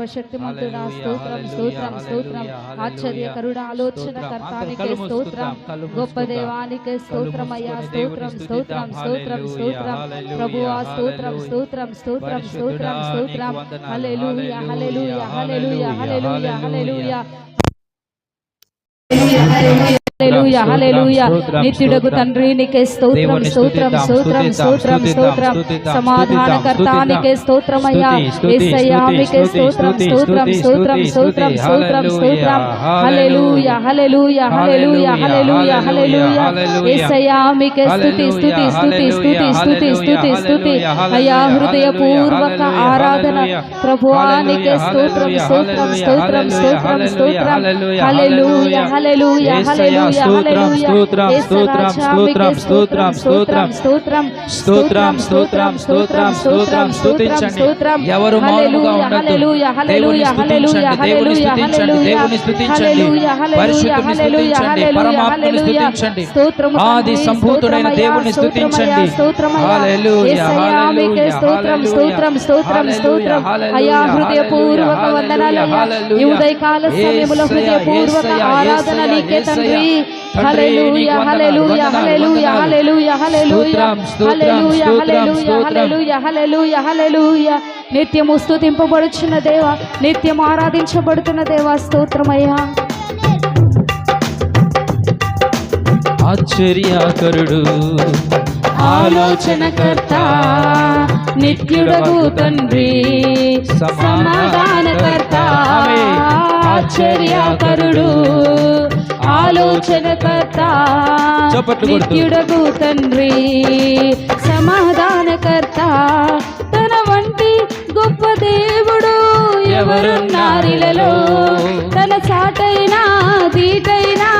గొప్ప శక్తిమంతుడ స్తోత్రం స్తోత్రం స్తోత్రం ఆశ్చర్య కరుణ ఆలోచన కర్తానికి స్తోత్రం గొప్ప దేవానికి స్తోత్రం అయ్యా స్తోత్రం స్తోత్రం స్తోత్రం స్తోత్రం ప్రభువా స్తోత్రం స్తోత్రం స్తోత్రం స్తోత్రం స్తోత్రం హల్లెలూయా హల్లెలూయా హల్లెలూయా హల్లెలూయా హల్లెలూయా హల్లెలూయ హల్లెలూయ. నిత్యుడకు తండ్రి నీకే స్తోత్రం స్తోత్రం స్తోత్రం స్తోత్రం స్తోత్రం. సమాధానకర్త నీకే స్తోత్రం అయ్యా. యేసయ్యా నీకే స్తోత్రం స్తోత్రం స్తోత్రం స్తోత్రం స్తోత్రం స్తోత్రం. హల్లెలూయ హల్లెలూయ హల్లెలూయ. హల్లెలూయ హల్లెలూయ యేసయ్యా మీకే స్తుతి స్తుతి స్తుతి స్తుతి స్తుతి స్తుతి స్తుతి అయ్యా హృదయపూర్వక ఆరా ఆరాధన ప్రభువానికే స్తోత్రం స్తోత్రం స్తోత్రం స్తోత్రం స్తోత్రం హల్లెలూయా హల్లెలూయా హల్లెలూయా హల్లెలూయా స్తోత్రం, స్తోత్రం, స్తోత్రం, స్తోత్రం, స్తోత్రం స్తోత్రం స్తోత్రం స్తోత్రం స్తోత్రం స్తుతించండి ఎవరు మౌనముగా ఉండొద్దు దేవుని స్తుతించండి దేవుని స్తుతించండి దేవుని స్తుతించండి పరిశుద్ధుని స్తుతించండి పరమాత్మని స్తుతించండి ఆది సంభూతుడైన దేవుని స్తుతించండి హల్లెలూయా హల్లెలూయా స్తోత్రం స్తోత్రం స్తోత్రం స్తోత్రం అయ్యా హృదయపూర్వక వందనాలయ్యా. ఈ ఉదయకాల సమయములో హృదయపూర్వక ఆరాధన నీకే తండ్రి. హల్లెలూయా హల్లెలూయా హల్లెలూయా హల్లెలూయా హల్లెలూయా. హల్లెలూయా హల్లెలూయా హల్లెలూయా హల్లెలూయా హల్లెలూయా. నిత్యము స్తుతింపబడుచున్న దేవా నిత్యం ఆరాధించబడుతున్న దేవా స్తోత్రమయ్యా. ఆశ్చర్యకరుడు ఆలోచనకర్త. నిత్యుడగు తండ్రి సమాధానకర్త ఆశ్చర్యకరుడు ఆలోచనకర్త. నిత్యుడగు తండ్రి సమాధానకర్త తన వంటి గొప్ప దేవుడు ఎవరున్నారిలలో తన చాటైనా దీటైనా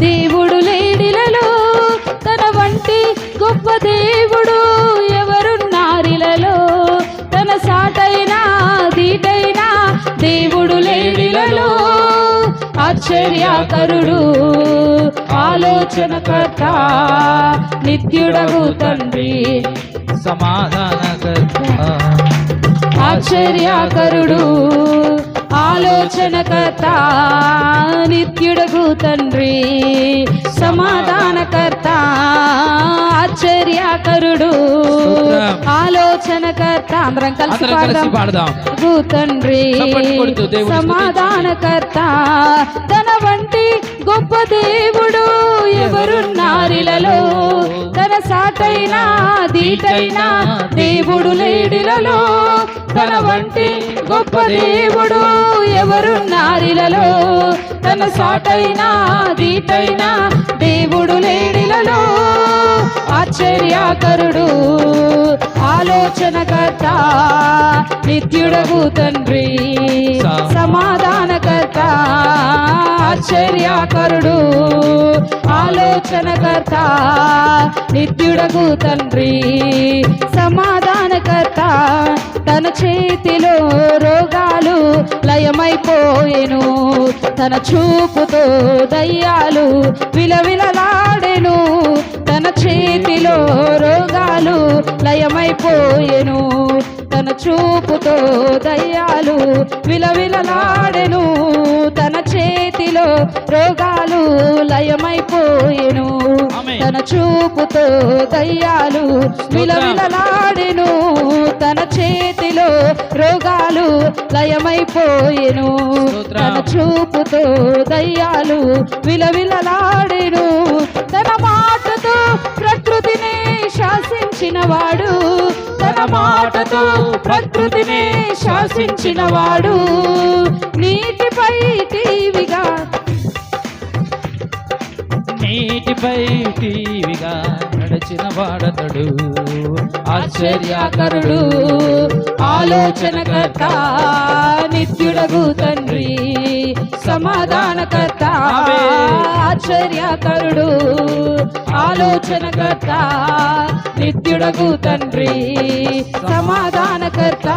దేవుడు లేడిలలో తన వంటి గొప్ప దేవుడు ఆశ్చర్యకరుడు ఆలోచనకర్త నిత్యుడగు తండ్రి. సమాధానకర్త. ఆశ్చర్యకరుడు ఆలోచనకర్త నిత్యుడగు తండ్రి సమాధానకర్త ఆశ్చర్యకరుడు. ఆలోచనకర్త అందరం కలిసి పాడదాం. తండ్రి సమాధానకర్త తన వంటి గొప్ప దేవుడు ఎవరున్నారిలలో సాటైనా దీటైనా దేవుడు లేడిలలో తన వంటి గొప్ప దేవుడు ఎవరున్నారిలలో తన సాటైనా దీటైనా దేవుడు లేడిలలో ఆశ్చర్యకరుడు ఆలోచనకర్త నిత్యుడగు తండ్రి సమాధానకర్త ఆశ్చర్యకరుడు. ఆలోచనకర్త నిత్యుడగు తండ్రి సమాధానకర్త తన చేతిలో రోగాలు లయమైపోయెను తన చూపుతో దయ్యాలు విలవిలలాడెను తన చేతిలో రోగాలు లయమైపోయెను. తన చూపుతో దయ్యాలు విలవిలలాడెను. తన చేతిలో రోగాలు లయమైపోయెను. తన చూపుతో దయ్యాలు విలవిలలాడెను. తన చేతిలో రోగాలు లయమైపోయెను. తన చూపుతో దయ్యాలు విలవిలలాడెను. మాటతో ప్రకృతిని శాసించినవాడు. నీటిపై టీవిగా. నీటిపై టీవిగా నడిచిన వాడతడు ఆశ్చర్యాకరుడు ఆలోచనకర్త నిత్యుడగు తండ్రి సమాధానకర్త ఆశ్చర్యకరుడు ఆలోచనకర్త నిత్యుడగు తండ్రి సమాధానకర్త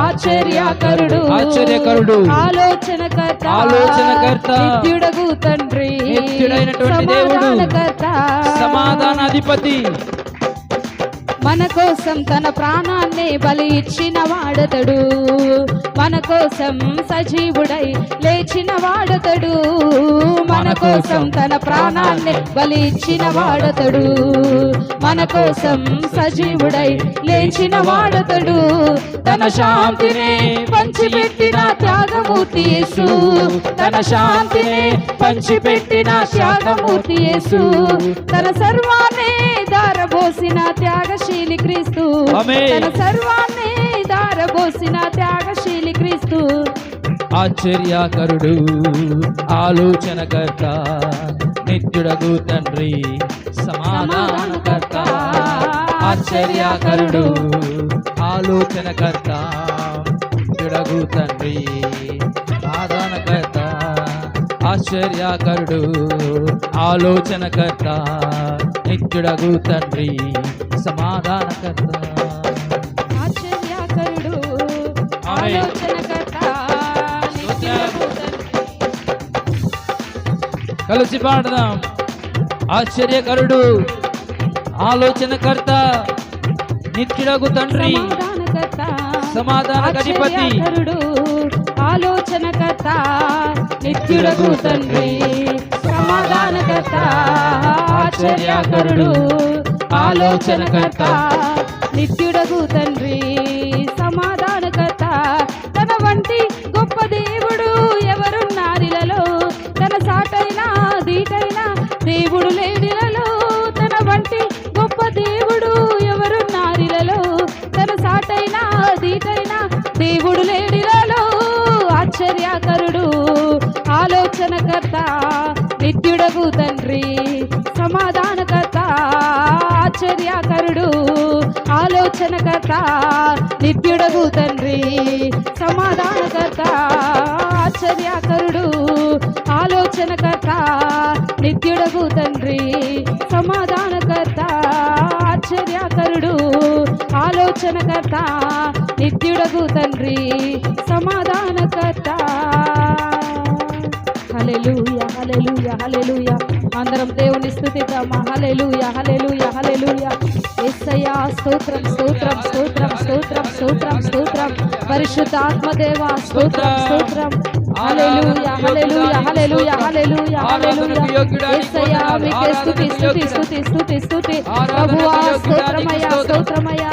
ఆశ్చర్యకరుడు ఆశ్చర్యకరుడు. ఆలోచనకర్త ఆలోచనకర్త. నిత్యుడగు తండ్రి నిత్యుడైనటువంటి దేవుడు. సమాధానాధిపతి మన కోసం తన ప్రాణాన్ని బలి ఇచ్చిన వాడతడు. మన కోసం సజీవుడై లేచిన వాడతడు. మన కోసం తన ప్రాణాన్ని బలి ఇచ్చిన వాడతడు. మన కోసం సజీవుడై లేచిన వాడతడు. తన శాంతిని పంచిపెట్టిన త్యాగమూర్తి యేసు. తన శాంతిని పంచిపెట్టిన త్యాగమూర్తి యేసు. తన సర్వాన్ని దారబోసిన త్యాగశీలి క్రీస్తు. తన సర్వాన్ని దారబోసిన త్యాగశీలి క్రీస్తు. ఆశ్చర్యకరుడు ఆలోచనకర్త నిత్యుడగు తండ్రి సమాధానకర్త. ఆశ్చర్యకరుడు ఆలోచనకర్త నిత్యుడగు తండ్రి ఆశ్చర్యకరుడు ఆలోచనకర్త నిత్యుడగు తండ్రి సమాధానకర్త ఆశ్చర్యకరుడు. ఆలోచనకర్త. కలిసి పాడదాం ఆశ్చర్యకరుడు ఆలోచనకర్త నిత్యుడగు తండ్రి సమాధానకర్త సమాధానక అధిపతి. ఆశ్చర్యకరుడు ఆలోచనకర్త నిత్యుడకు తండ్రి సమాధానకర్త ఆశ్చర్యకరుడు ఆలోచనకర్త నిత్యుడకు తండ్రి సమాధానకర్త. తన వంటి గొప్ప దేవుడు ఎవరున్నారిలలో తన సాటైన దీటైనా దేవుడు లేడిలలో తన వంటి గొప్ప దేవుడు ఎవరున్నారిలలో తన సాటైన దీటైనా దేవుడు తండ్రి సమాధానకర్త ఆశ్చర్యాకరుడు ఆలోచనకర్త నిత్యుడగు తండ్రి సమాధానకర్త ఆశ్చర్యాకరుడు ఆలోచనకర్త నిత్యుడగు తండ్రి సమాధానకర్త ఆశ్చర్యాకరుడు ఆలోచనకర్త నిత్యుడగు తండ్రి సమాధానకర్త. హల్లెలూయ హల్లెలూయ హల్లెలూయ అందరం దేవుని స్తుతిద్దామా హల్లెలూయ హల్లెలూయ హల్లెలూయ యేసయ్యా స్తోత్రం స్తోత్రం స్తోత్రం స్తోత్రం స్తోత్రం స్తోత్రం. పరిశుద్ధ ఆత్మదేవ స్తోత్రం స్తోత్రం. హల్లెలూయ హల్లెలూయ హల్లెలూయ హల్లెలూయ హల్లెలూయ యేసయ్యా మీకే స్తుతి స్తుతి స్తుతి స్తుతి స్తుతి ప్రభువా స్తోత్రమయ్యా స్తోత్రమయ్యా.